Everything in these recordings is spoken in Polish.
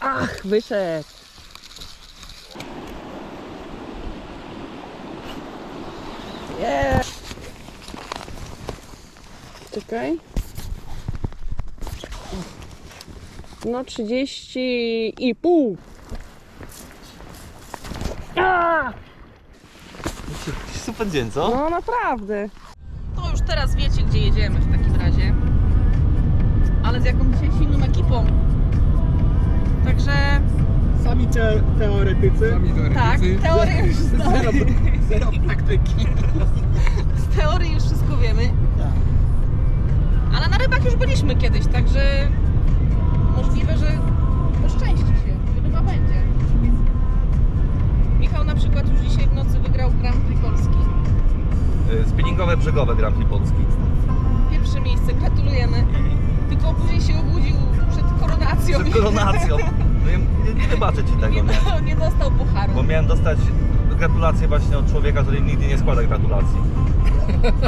Ach, wyszedł. Jest. Czekaj. No 30 i pół. A! Super dzień, co? No naprawdę. To już teraz wiecie, gdzie jedziemy w takim razie. Ale z jaką dzisiaj silną ekipą. Także Sami te, teoretycy. Sami teoretycy. tak, teorię już znamy. Zero, zero praktyki. Z teorii już wszystko wiemy. Ale na rybach już byliśmy kiedyś, także możliwe, że poszczęści się, że ryba będzie. Michał na przykład już dzisiaj w nocy wygrał Grand Prix Polski. Y, Spinningowe brzegowe Grand Prix Polski. Pierwsze miejsce, gratulujemy. Tylko później się obudził przed koronacją. Przed koronacją. No nie, nie wybaczę ci tego, Nie, nie? do, nie dostał pucharu. Bo miałem dostać gratulacje właśnie od człowieka, który nigdy nie składa gratulacji.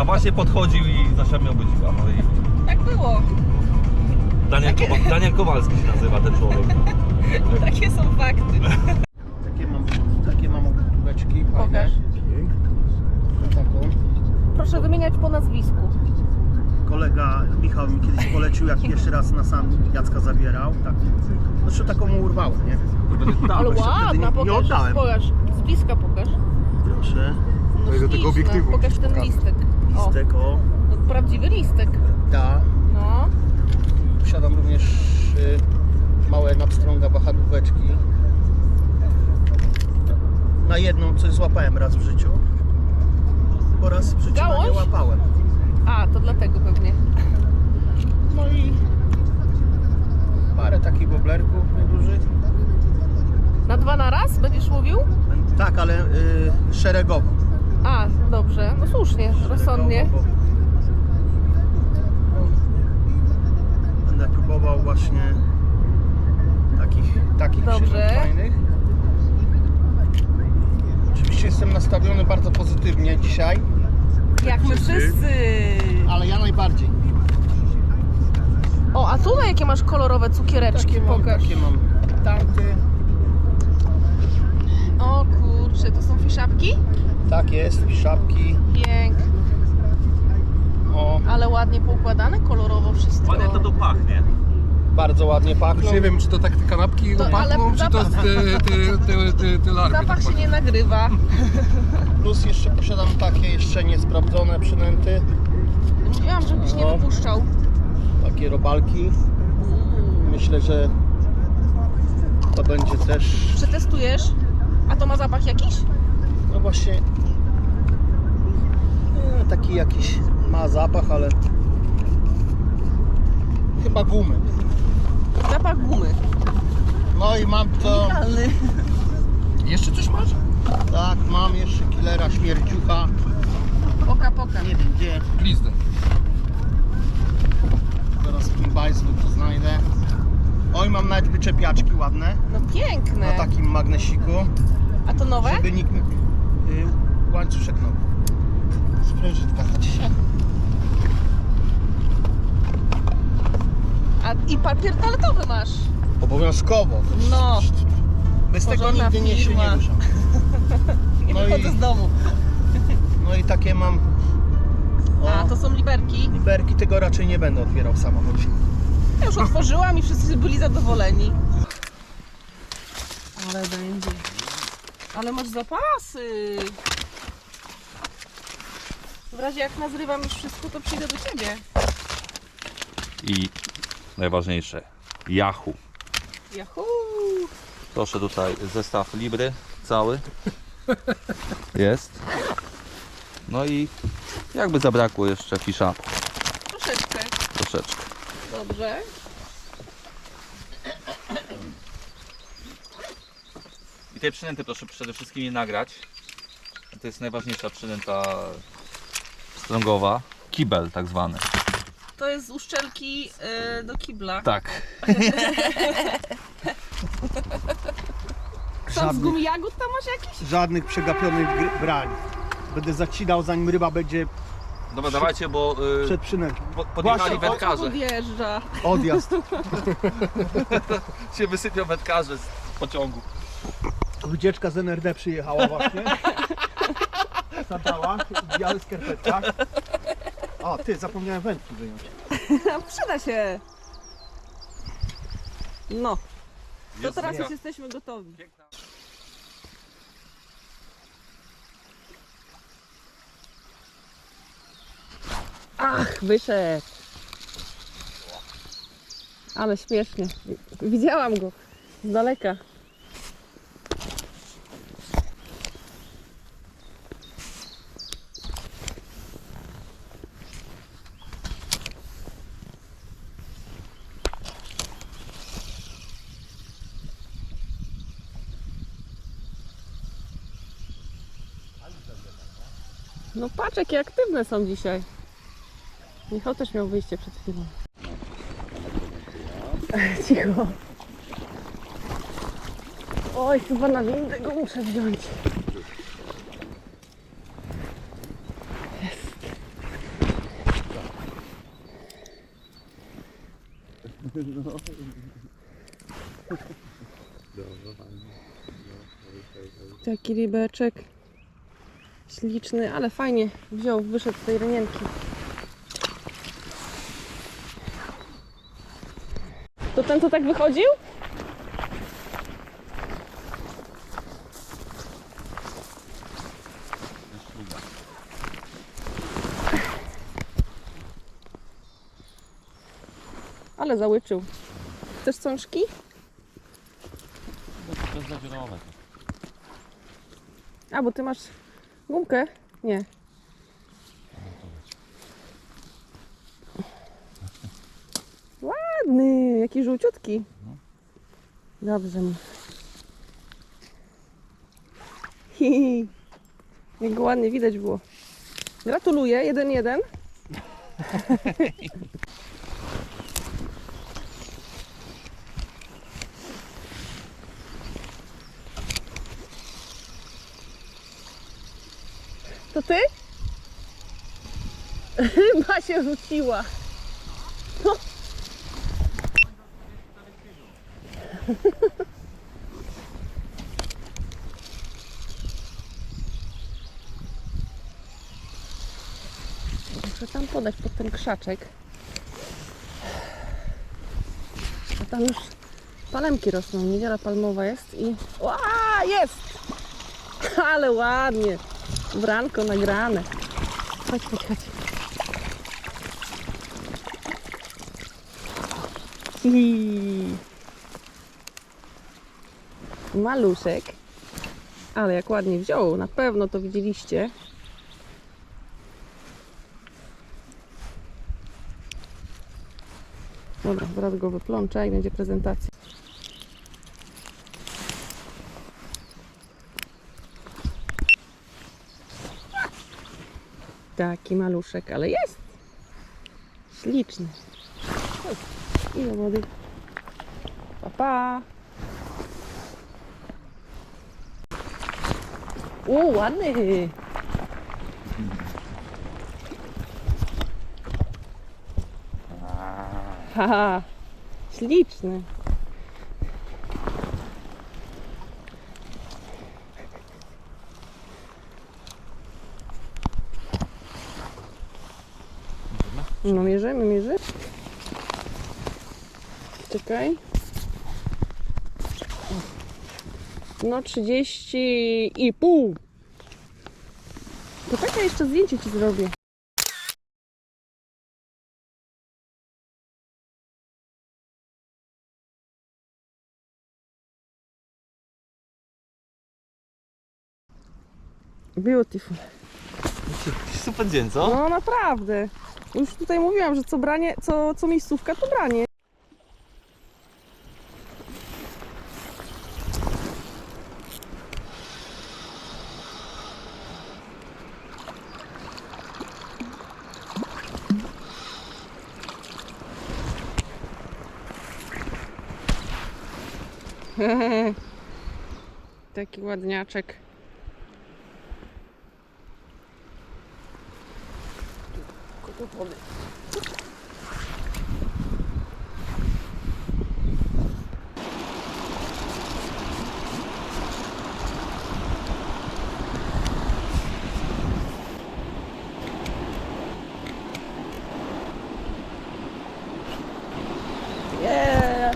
A właśnie podchodził i mnie obudziła. No i Tak było. Daniel, Kowa- Daniel Kowalski się nazywa ten człowiek. Takie są fakty. Takie mam, takie mam. Pokaż. Taką. Proszę wymieniać po nazwisku. Kolega Michał mi kiedyś polecił, jak jeszcze raz na sam Jacka zabierał. Tak. Zresztą taką mu urwałem, nie? Ale jeszcze wtedy nie- ładna, nie pokaż, oddałem. pokaż. Z bliska pokaż. Proszę. No Do tego śliczna. obiektywu Pokaż ten listek. O, Listek, o. no, prawdziwy listek. Da. No. Posiadam również y, małe nadstrąga wahadłóweczki. Na jedną coś złapałem raz w życiu. Bo raz w życiu na Gałąź? nie łapałem. A, to dlatego pewnie. No i parę takich boblerków niedużych. Na dwa na raz będziesz łowił? Tak, ale y, szeregowo. A, dobrze. No słusznie, rozsądnie. Szeregowo, bo- no, Będę próbował właśnie takich, takich Dobrze. fajnych. Oczywiście jestem nastawiony bardzo pozytywnie dzisiaj, Jak my wszyscy. ale ja najbardziej. O, a tutaj jakie masz kolorowe cukiereczki? Takie mam, Pokaż. takie mam tanty. O kurczę, to są fiszapki? Tak jest, szapki. Piękne. O, Ale ładnie poukładane, kolorowo wszystko. Ładnie to tu pachnie. bardzo ładnie pachną. Już nie wiem, czy to tak te kanapki To- opachną, ale czy to zapach- te, te, te, te, te larwy. Zapach tak się nie nagrywa. Plus jeszcze posiadam takie jeszcze niesprawdzone przynęty. Mówiłam, żebyś nie O. wypuszczał. Takie robalki. Myślę, że to będzie też, Przetestujesz? A to ma zapach jakiś? no właśnie, e, taki jakiś ma zapach, ale chyba gumy. Zapach gumy. No i mam to, Idealny. Jeszcze coś masz? Tak, mam jeszcze killera śmierdziucha, Poka, poka. nie wiem gdzie, Glizdę. zaraz w tym bajslu to znajdę. Oj, mam nawet wyczepiaczki ładne, No piękne. na takim magnesiku, A to nowe? żeby nikt mi y, łańcuszek nowy. Sprężytka chodzi. A i papier toaletowy masz. Obowiązkowo. No, Bez tego nigdy nie się nie ruszam. nie No wychodzę i- z domu. No i takie mam. O, A, to są liberki. Liberki tego raczej nie będę otwierał w samochodzie. Ja już otworzyłam i wszyscy byli zadowoleni. Ale będzie. Ale masz zapasy. W razie jak nazrywam już wszystko, to przyjdę do ciebie. I najważniejsze, Yahoo. Yahoo! Proszę tutaj zestaw Libry cały. Jest. No i jakby zabrakło jeszcze fisza Troszeczkę. troszeczkę. Dobrze. I tej przynęty proszę przede wszystkim nie nagrać. To jest najważniejsza przynęta strągowa. Kibel tak zwany. To jest z uszczelki y, do kibla. Tak. Są z Żadnych, gumi jagód tam masz jakiś? żadnych przegapionych gry- brań. Będę zacinał zanim ryba będzie Dobra, dawajcie, bo y, przed przynętą. po- podjechali Właśnie, o- wędkarze. Podjeżdża. Odjazd. Się wysypią wędkarze z pociągu. Wycieczka z NRD przyjechała właśnie. Zadała w białych skarpetkach. O, ty, zapomniałem wędki wyjąć. Przyda się. No, to teraz już jesteśmy gotowi. piękna- Ach, wyszedł. Ale śmiesznie. Widziałam go z daleka. No patrz jakie aktywne są dzisiaj. Michał też miał wyjście przed chwilą. Cicho. Oj, chyba na windę go muszę wziąć. Jest. Taki rybeczek. Śliczny, ale fajnie wziął, wyszedł z tej rynienki. To ten, co tak wychodził? Ale załyczył. Chcesz sączki? To jest. A, bo ty masz gumkę? Nie. Żółciutki. Dobrze mu. Hi, hi. Jak go ładnie widać było. Gratuluję, jeden jeden. To ty? Chyba się rzuciła. No. Podać pod ten krzaczek. A tam już palemki rosną. Niedziela palmowa jest i... Ła, jest! Ale ładnie. Branko nagrane. Chodź, chodź, chodź. Maluszek. Ale jak ładnie wziął, na pewno to widzieliście. Dobra, zaraz go wyplączę i będzie prezentacja. Taki maluszek, ale jest. Śliczny. I do wody. Pa, pa. O, ładny. Haha, śliczny. No mierzymy, mierzymy. Czekaj. No 30 i pół. To takie jeszcze zdjęcie ci zrobię. Beautiful. Super dzień, co? No naprawdę. Już tutaj mówiłam, że co branie, co, co miejscówka, to branie. Taki ładniaczek. wody. Yeah.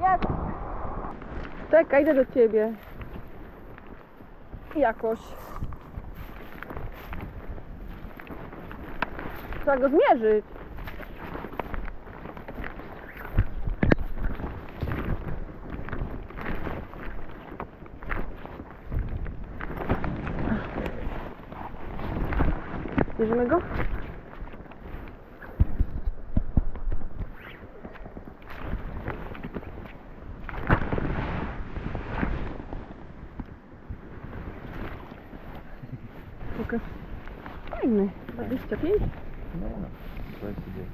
Jest! Czekaj, idę do ciebie. Jakoś. Trzeba go zmierzyć. Bierzemy go? Pokaż. Fajny. 25? No, to jest idzie.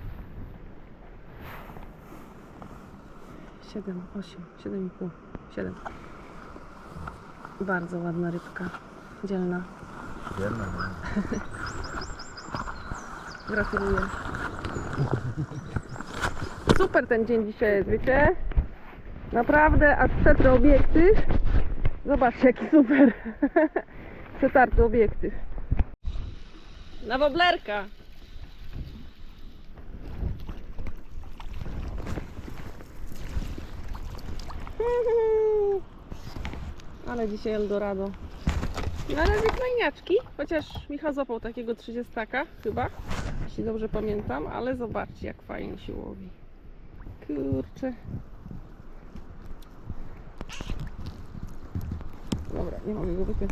7, 8, 7,5, 7. Bardzo ładna rybka. Dzielna. Wierna, Gratuluję. Super ten dzień dzisiaj jest, wiecie? Naprawdę, aż przetrę obiektyw. Zobaczcie, jaki super. Przetarty obiektyw. Na woblerka. Ale dzisiaj Eldorado. Na razie knajniaczki, chociaż Michał złapał takiego 30 chyba, jeśli dobrze pamiętam, ale zobaczcie jak fajnie się łowi. Kurczę. Dobra, nie mogę go wypiąć.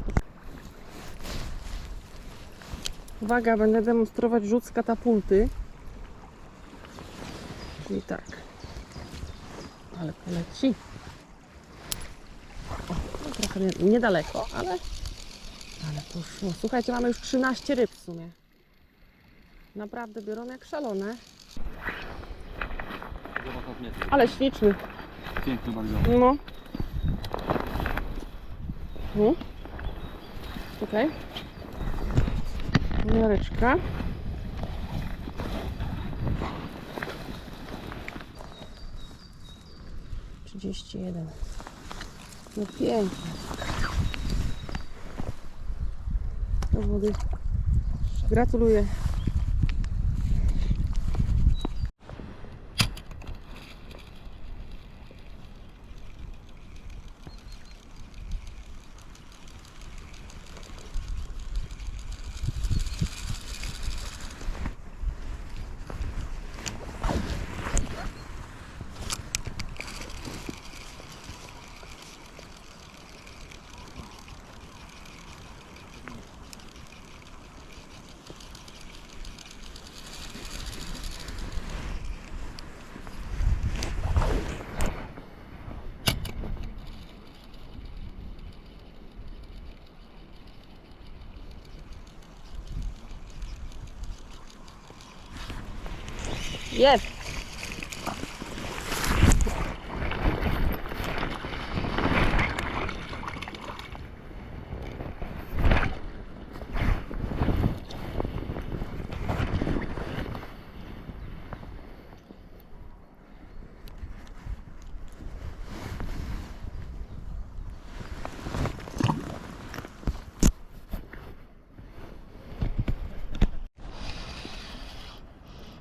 Uwaga, będę demonstrować rzut z katapulty. Czyli tak. Ale poleci. O, no trochę nie- niedaleko, ale ale poszło. Słuchajcie, mamy już 13 ryb w sumie. Naprawdę biorą jak szalone. Ale śliczny. Piękny bardzo. No. No. Czekaj. Miareczka. Trzydzieści jeden. No pięknie. Do wody. Gratuluję. Jest.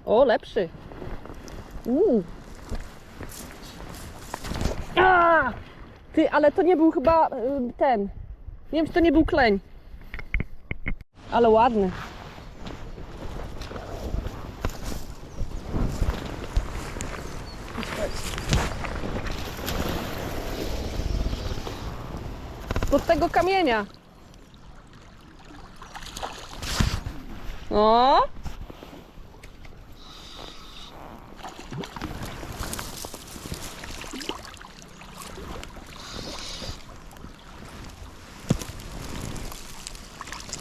O, lepszy. Uuu. A! Ty, ale to nie był chyba y, ten. Nie wiem, czy to nie był kleń. Ale ładny. Pod tego kamienia. O!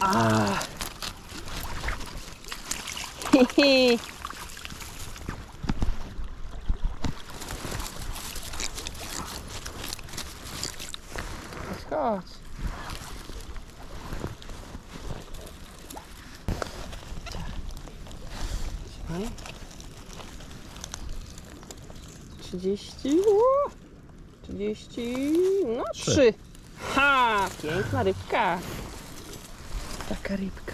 Ach. Hi, hi. Chodź. Trzydzieści, trzydzieści, no trzy. Ha, piękna rybka. Taka rybka.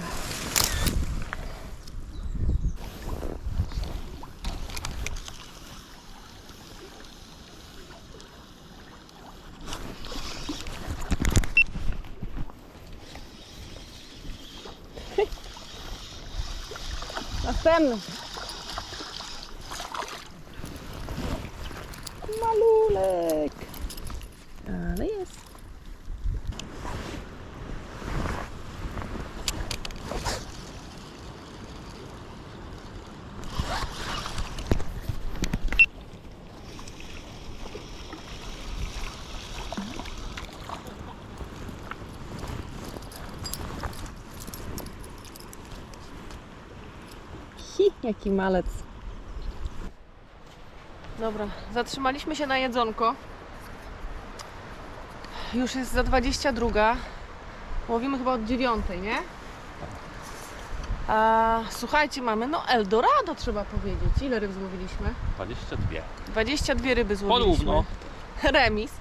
Następny. Malulek. Ale jest. Hi, jaki malec. Dobra, zatrzymaliśmy się na jedzonko. Już jest za 22. Łowimy chyba od 9, nie? A, słuchajcie, mamy no Eldorado trzeba powiedzieć. Ile ryb złowiliśmy? 22. 22 ryby złowiliśmy. Porówno. Remis.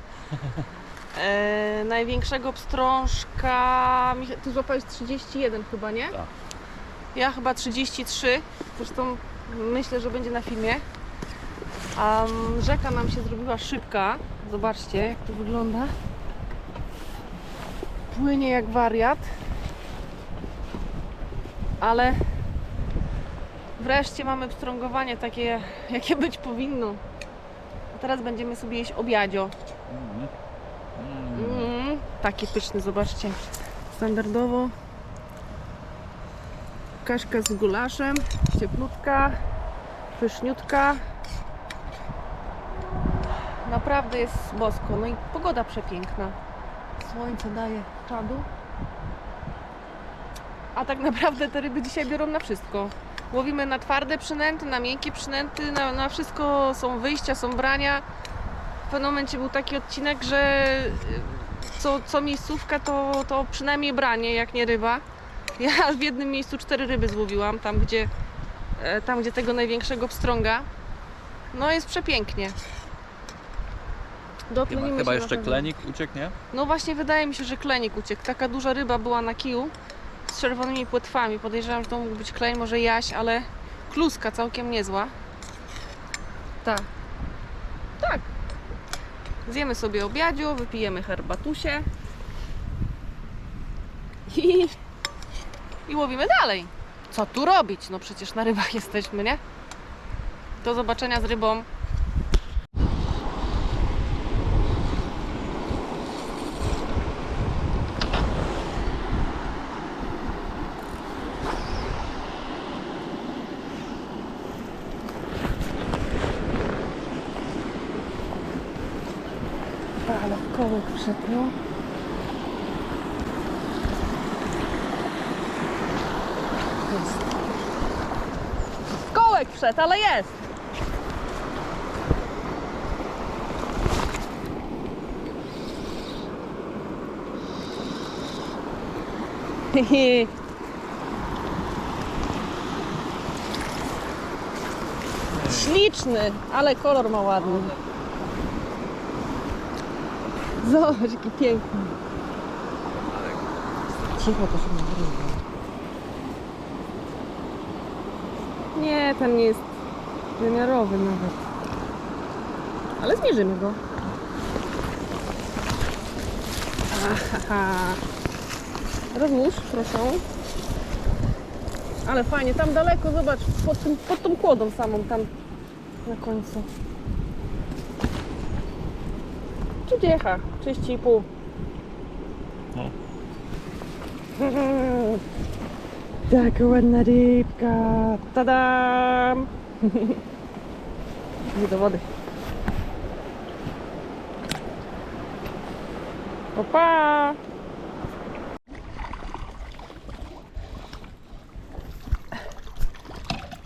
E, największego pstrążka. Micha- Ty złapałeś 31 chyba, nie? Tak. Ja chyba 33. Zresztą myślę, że będzie na filmie. Mm, rzeka nam się zrobiła szybka. Zobaczcie, jak to wygląda. Płynie jak wariat. Ale wreszcie mamy pstrągowanie takie, jakie być powinno. A teraz będziemy sobie jeść obiadzio. Mm. Mm. Mm, taki pyszny, zobaczcie. Standardowo. Kaszka z gulaszem, cieplutka, pyszniutka. Naprawdę jest bosko. No i pogoda przepiękna. Słońce daje czadu. A tak naprawdę te ryby dzisiaj biorą na wszystko. Łowimy na twarde przynęty, na miękkie przynęty, na, na wszystko są wyjścia, są brania. W pewnym momencie był taki odcinek, że co, co miejscówka to, to przynajmniej branie, jak nie ryba. Ja w jednym miejscu cztery ryby złowiłam, tam gdzie, e, tam gdzie tego największego pstrąga. No jest przepięknie. Chyba, Doplenimy chyba się jeszcze pewno. klenik uciekł, nie? No właśnie wydaje mi się, że klenik uciekł. Taka duża ryba była na kiju z czerwonymi płetwami. Podejrzewam, że to mógł być kleń, może jaś, ale kluska całkiem niezła. Tak. Tak. Zjemy sobie obiadziu, wypijemy herbatusie i, i łowimy dalej. Co tu robić? No przecież na rybach jesteśmy, nie? Do zobaczenia z rybą. Ale kołek wszedł. Jest. Wszedł, ale jest. Śliczny, ale kolor ma ładny. Zobacz, jaki piękny. Cicho, to się nagrywa. Nie, ten nie jest wymiarowy nawet. Ale zmierzymy go. Ahaha. Rozłóż, proszę. Ale fajnie, tam daleko, zobacz, pod, tym, pod tą kłodą samą, tam na końcu. Czujiecha, 30,5. No. Taka ładna rybka. Tadam! Nie do wody. Opa!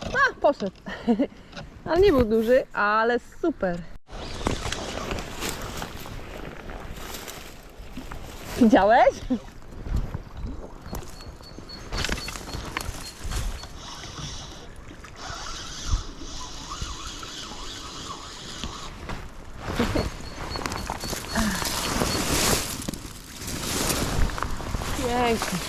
A, poszedł. Ale nie był duży, ale super. Widziałeś? Pięknie.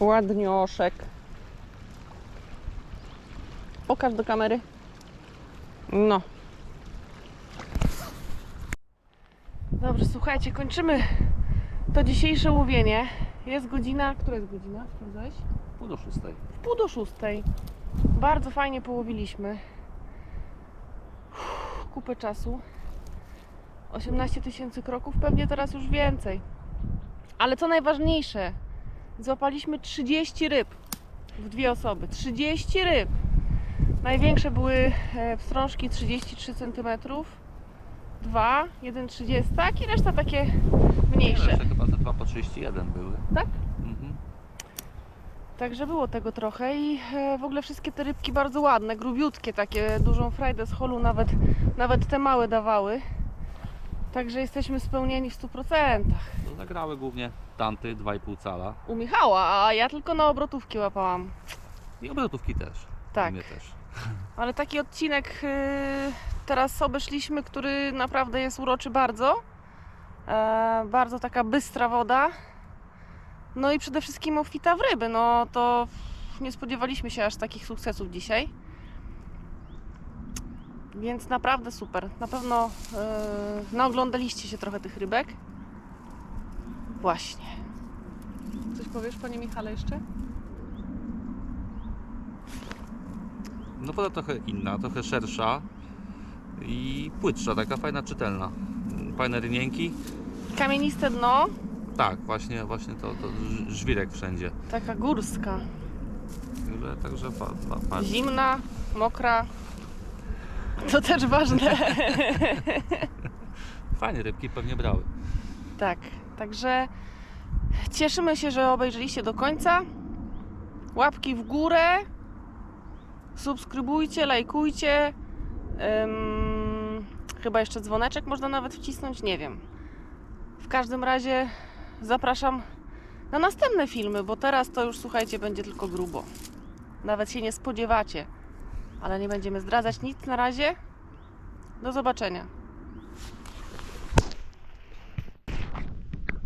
Ładnioszek. Pokaż do kamery. No. Dobrze, słuchajcie, kończymy to dzisiejsze łowienie. Jest godzina. Która jest godzina? Sprawdzałeś? Pół do szóstej. W pół do szóstej. Bardzo fajnie połowiliśmy. Uff, Kupę czasu. 18 tysięcy kroków, pewnie teraz już więcej. Ale co najważniejsze, złapaliśmy 30 ryb w dwie osoby. 30 ryb. Największe były e, pstrążki 33 cm. Dwa, jeden 30 i reszta takie mniejsze. Jeszcze chyba te dwa po 31 były. Tak? Mhm. Także było tego trochę i e, w ogóle wszystkie te rybki bardzo ładne, grubiutkie takie, dużą frajdę z holu nawet, nawet te małe dawały. Także jesteśmy spełnieni w 100%. To zagrały głównie tanty 2,5 cala. U Michała, a ja tylko na obrotówki łapałam. I obrotówki też. Tak. Mnie też. Ale taki odcinek e, teraz obeszliśmy, który naprawdę jest uroczy bardzo. E, bardzo taka bystra woda. No i przede wszystkim obfita w ryby. No to nie spodziewaliśmy się aż takich sukcesów dzisiaj. Więc naprawdę super. Na pewno e, naoglądaliście się trochę tych rybek. Właśnie. Coś powiesz, panie Michale, jeszcze? No woda trochę inna, trochę szersza i płytsza, taka fajna, czytelna. Fajne rynienki. Kamieniste dno, Tak, właśnie, właśnie to, to żwirek wszędzie. taka górska. Także, także Zimna, mokra. To też ważne. fajnie rybki pewnie brały. tak, także cieszymy się, że obejrzeliście do końca. Łapki w górę. Subskrybujcie, lajkujcie. Ym, chyba jeszcze dzwoneczek można nawet wcisnąć, nie wiem. W każdym razie zapraszam na następne filmy, bo teraz to już słuchajcie, będzie tylko grubo. Nawet się nie spodziewacie, ale nie będziemy zdradzać nic na razie. Do zobaczenia.